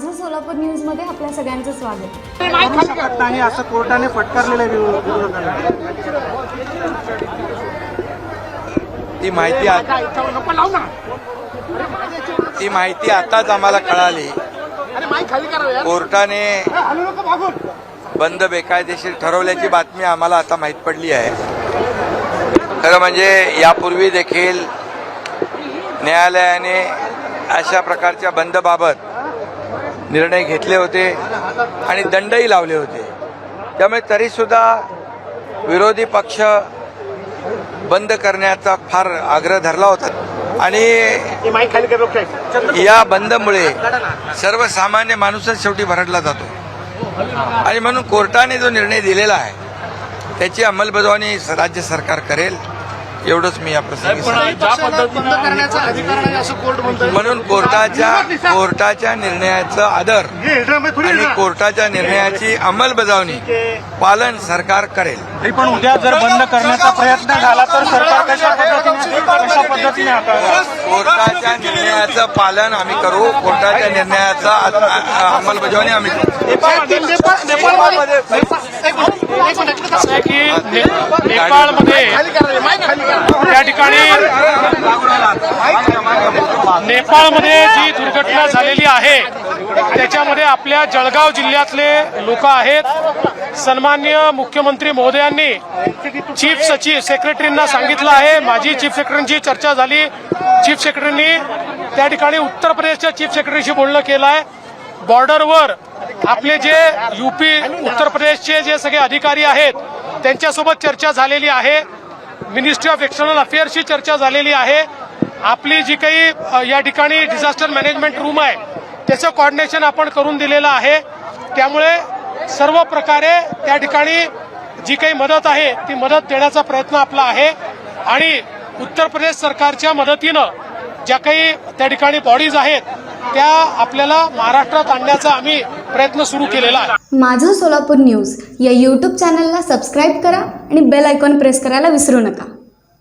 सोलापूर न्यूजमध्ये आपल्या सगळ्यांचं स्वागत. नाही असं कोर्टाने फटकारलेलं आहे ती माहिती ती माहिती आताच आम्हाला कळाली. कोर्टाने बंद बेकायदेशीर ठरवल्याची बातमी आम्हाला आता माहीत पडली आहे. खरं म्हणजे यापूर्वी देखील न्यायालयाने अशा प्रकारच्या बंदबाबत निर्णय घेतले होते आणि दंडही लावले होते. त्यामुळे तरीसुद्धा विरोधी पक्ष बंद करण्याचा फार आग्रह धरला होता. आणि या बंदमुळे सर्वसामान्य माणूसच शेवटी भरडला जातो. आणि म्हणून कोर्टाने जो निर्णय दिलेला आहे त्याची अंमलबजावणी राज्य सरकार करेल. एवढंच मी या प्रसंगी सांगतो. बंद करण्याचा अधिकार नाही असं कोर्ट म्हणतोय. म्हणून कोर्टाच्या कोर्टाच्या निर्णयाचं आदर आणि कोर्टाच्या निर्णयाची अंमलबजावणी पालन सरकार करेल. पण उद्या जर बंद करण्याचा प्रयत्न झाला तर सरकार कशा पद्धतीने कशा पद्धतीने हाताळणार कोर्टाच्या निर्णयाचं पालन आम्ही करू. कोर्टाच्या निर्णयाचा अंमलबजावणी आम्ही करू. असं आहे की नेपाळमध्ये त्या ठिकाणी नेपाळमध्ये जी दुर्घटना झालेली आहे त्याच्यामध्ये आपल्या जळगाव जिल्ह्यातले लोक आहेत. सन्मान्य मुख्यमंत्री महोदयांनी चीफ सचिव सेक्रेटरींना सांगितलं आहे. माझी चीफ सेक्रेटरींची चर्चा झाली. चीफ सेक्रेटरींनी त्या ठिकाणी उत्तर प्रदेशच्या चीफ सेक्रेटरीशी बोलणं केलं आहे. बॉर्डरवर आपले जे यूपी उत्तर प्रदेशचे जे सगळे अधिकारी आहेत त्यांच्यासोबत चर्चा झालेली आहे. मिनिस्ट्री ऑफ एक्सटर्नल अफेअर्सची चर्चा झालेली आहे. आपली जी काही या ठिकाणी डिझास्टर मॅनेजमेंट रूम आहे त्याचं कॉर्डिनेशन आपण करून दिलेलं आहे. त्यामुळे सर्व प्रकारे त्या ठिकाणी जी काही मदत आहे ती मदत देण्याचा प्रयत्न आपला आहे. आणि उत्तर प्रदेश सरकारच्या मदतीनं ज्या काही त्या ठिकाणी बॉडीज आहेत त्या आपल्याला महाराष्ट्रात आणण्याचा आम्ही प्रयत्न सुरू केलेला आहे. माझं सोलापूर न्यूज या यूट्यूब चॅनलला सबस्क्राईब करा आणि बेल आयकॉन प्रेस करायला विसरू नका.